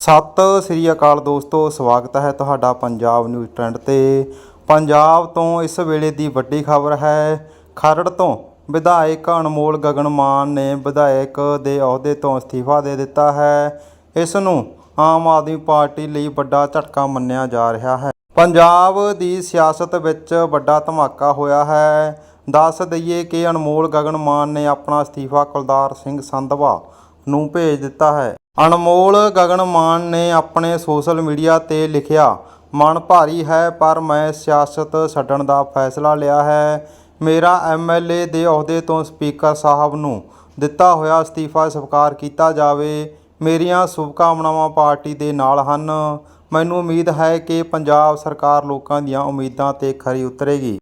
ਸਤਿ ਸ੍ਰੀ ਅਕਾਲ ਦੋਸਤੋ, ਸਵਾਗਤ ਹੈ ਤੁਹਾਡਾ ਪੰਜਾਬ ਨਿਊਜ਼ ਟ੍ਰੈਂਡ ਤੇ। ਪੰਜਾਬ ਤੋਂ ਇਸ ਵੇਲੇ ਦੀ ਵੱਡੀ ਖਬਰ ਹੈ, ਖਰੜ ਤੋਂ ਵਿਧਾਇਕ ਅਨਮੋਲ ਗਗਨ ਮਾਨ ਨੇ ਵਿਧਾਇਕ ਦੇ ਅਹੁਦੇ ਤੋਂ ਅਸਤੀਫਾ ਦੇ ਦਿੱਤਾ ਹੈ। ਇਸ ਨੂੰ ਆਮ ਆਦਮੀ ਪਾਰਟੀ ਲਈ ਵੱਡਾ ਝਟਕਾ ਮੰਨਿਆ ਜਾ ਰਿਹਾ ਹੈ। ਪੰਜਾਬ ਦੀ ਸਿਆਸਤ ਵਿੱਚ ਵੱਡਾ ਧਮਾਕਾ ਹੋਇਆ ਹੈ। ਦੱਸ ਦਈਏ ਕਿ ਅਨਮੋਲ ਗਗਨ ਮਾਨ ਨੇ ਆਪਣਾ ਅਸਤੀਫਾ ਕੁਲਦਾਰ ਸਿੰਘ ਸੰਧਵਾ ਨੂੰ ਭੇਜ ਦਿੱਤਾ ਹੈ। ਅਨਮੋਲ ਗਗਨ ਮਾਨ ਨੇ ਆਪਣੇ ਸੋਸ਼ਲ ਮੀਡੀਆ ਤੇ ਲਿਖਿਆ, ਮਨ ਭਾਰੀ ਹੈ, ਪਰ ਮੈਂ ਸਿਆਸਤ ਛੱਡਣ ਦਾ ਫੈਸਲਾ ਲਿਆ ਹੈ। ਮੇਰਾ ਐਮਐਲਏ ਦੇ ਅਹੁਦੇ ਤੋਂ ਸਪੀਕਰ ਸਾਹਿਬ ਨੂੰ ਦਿੱਤਾ ਹੋਇਆ ਅਸਤੀਫਾ ਸਵੀਕਾਰ ਕੀਤਾ ਜਾਵੇ। ਮੇਰੀਆਂ ਸ਼ੁਭਕਾਮਨਾਵਾਂ ਪਾਰਟੀ ਦੇ ਨਾਲ ਹਨ। ਮੈਨੂੰ ਉਮੀਦ ਹੈ ਕਿ ਪੰਜਾਬ ਸਰਕਾਰ ਲੋਕਾਂ ਦੀਆਂ ਉਮੀਦਾਂ ਤੇ ਖਰੀ ਉਤਰੇਗੀ।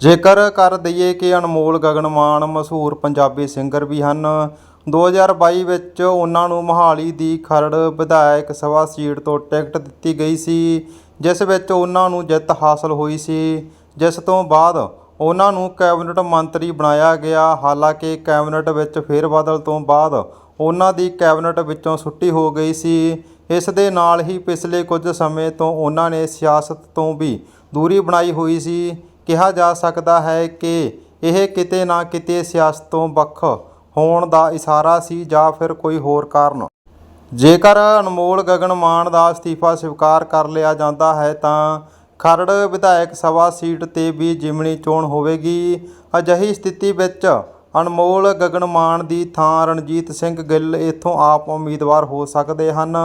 ਜੇਕਰ ਕਰ ਦਈਏ ਕਿ ਅਨਮੋਲ ਗਗਨ ਮਾਨ ਮਸ਼ਹੂਰ ਪੰਜਾਬੀ ਸਿੰਗਰ ਵੀ ਹਨ 2022 ਵਿੱਚ ਉਹਨਾਂ ਨੂੰ ਮੋਹਾਲੀ ਦੀ ਖਰੜ ਵਿਧਾਇਕ ਸਭਾ ਸੀਟ ਤੋਂ ਟਿਕਟ ਦਿੱਤੀ ਗਈ ਸੀ, ਜਿਸ ਵਿੱਚ ਉਹਨਾਂ ਨੂੰ ਜਿੱਤ ਹਾਸਲ ਹੋਈ ਸੀ। ਜਿਸ ਤੋਂ ਬਾਅਦ ਉਹਨਾਂ ਨੂੰ ਕੈਬਨਿਟ ਮੰਤਰੀ ਬਣਾਇਆ ਗਿਆ। ਹਾਲਾਂਕਿ ਕੈਬਨਿਟ ਵਿੱਚ ਫੇਰਬਦਲ ਤੋਂ ਬਾਅਦ ਉਹਨਾਂ ਦੀ ਕੈਬਨਿਟ ਵਿੱਚੋਂ ਛੁੱਟੀ ਹੋ ਗਈ ਸੀ। ਇਸ ਦੇ ਨਾਲ ਹੀ ਪਿਛਲੇ ਕੁਝ ਸਮੇਂ ਤੋਂ ਉਹਨਾਂ ਨੇ ਸਿਆਸਤ ਤੋਂ ਵੀ ਦੂਰੀ ਬਣਾਈ ਹੋਈ ਸੀ। ਕਿਹਾ ਜਾ ਸਕਦਾ ਹੈ ਕਿ ਇਹ ਕਿਤੇ ਨਾ ਕਿਤੇ ਸਿਆਸਤ ਤੋਂ ਵੱਖ ਹੋਣ ਦਾ ਇਸ਼ਾਰਾ ਸੀ ਜਾਂ ਫਿਰ ਕੋਈ ਹੋਰ ਕਾਰਨ? ਜੇਕਰ ਅਨਮੋਲ ਗਗਨ ਮਾਨ ਦਾ ਅਸਤੀਫਾ ਸਵੀਕਾਰ ਕਰ ਲਿਆ ਜਾਂਦਾ ਹੈ, ਤਾਂ ਖਰੜ ਵਿਧਾਇਕ ਸਭਾ ਸੀਟ ਤੇ ਵੀ ਜਿਮਣੀ ਚੋਣ ਹੋਵੇਗੀ। ਅਜਿਹੀ ਸਥਿਤੀ ਵਿੱਚ ਅਨਮੋਲ ਗਗਨ ਮਾਨ ਦੀ ਥਾਂ ਰਣਜੀਤ ਸਿੰਘ ਗਿੱਲ ਇੱਥੋਂ ਆਪ ਉਮੀਦਵਾਰ ਹੋ ਸਕਦੇ ਹਨ।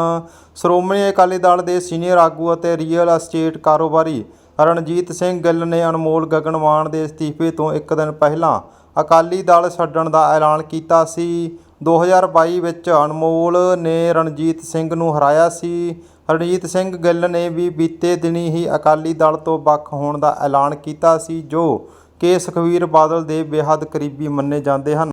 ਸ਼੍ਰੋਮਣੀ ਅਕਾਲੀ ਦਲ ਦੇ ਸੀਨੀਅਰ ਆਗੂ ਅਤੇ ਰੀਅਲ ਅਸਟੇਟ ਕਾਰੋਬਾਰੀ ਰਣਜੀਤ ਸਿੰਘ ਗਿੱਲ ਨੇ ਅਨਮੋਲ ਗਗਨ ਮਾਨ ਦੇ ਅਸਤੀਫੇ ਤੋਂ ਇੱਕ ਦਿਨ ਪਹਿਲਾਂ ਅਕਾਲੀ ਦਲ ਛੱਡਣ ਦਾ ਐਲਾਨ ਕੀਤਾ ਸੀ। 2022 ਵਿੱਚ ਅਨਮੋਲ ਨੇ ਰਣਜੀਤ ਸਿੰਘ ਨੂੰ ਹਰਾਇਆ ਸੀ। ਰਣਜੀਤ ਸਿੰਘ ਗਿੱਲ ਨੇ ਵੀ ਬੀਤੇ ਦਿਨੀ ਹੀ ਅਕਾਲੀ ਦਲ ਤੋਂ ਵੱਖ ਹੋਣ ਦਾ ਐਲਾਨ ਕੀਤਾ ਸੀ, ਜੋ ਕਿ ਸੁਖਬੀਰ ਬਾਦਲ ਦੇ ਬੇਹੱਦ ਕਰੀਬੀ ਮੰਨੇ ਜਾਂਦੇ ਹਨ।